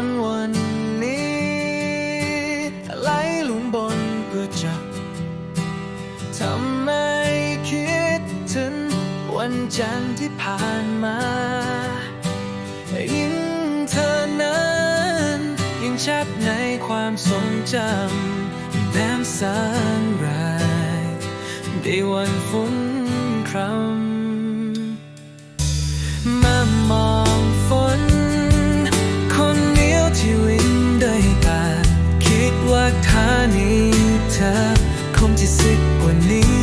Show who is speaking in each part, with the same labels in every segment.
Speaker 1: อนวันนี้ไหลลงบนก็จะทำให้คิดถึงวันจันทร์ที่ผ่านมายิ่งเธอนั้นยิ่งชัดในความทรงจำแนมสังไรได้วันฝุ่นครำ 你。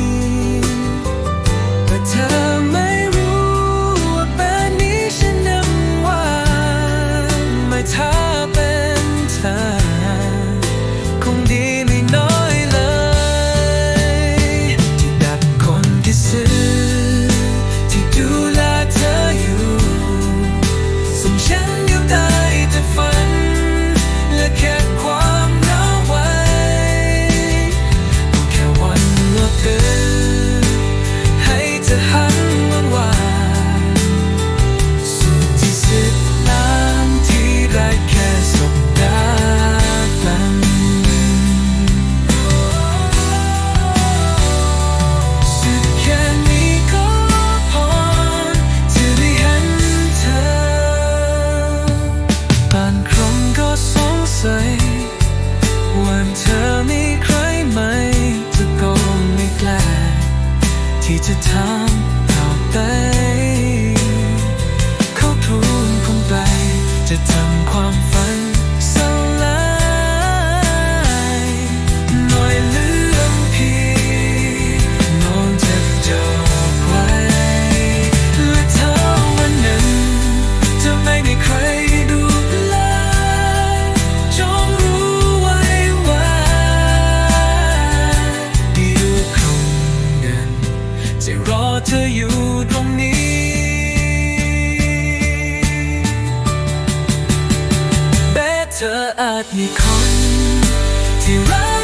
Speaker 1: จะถามต่อไปเขาทูดคงไปจะทำ ออยู่ตรงนี้ แม้เธออาจมีคนที่รัก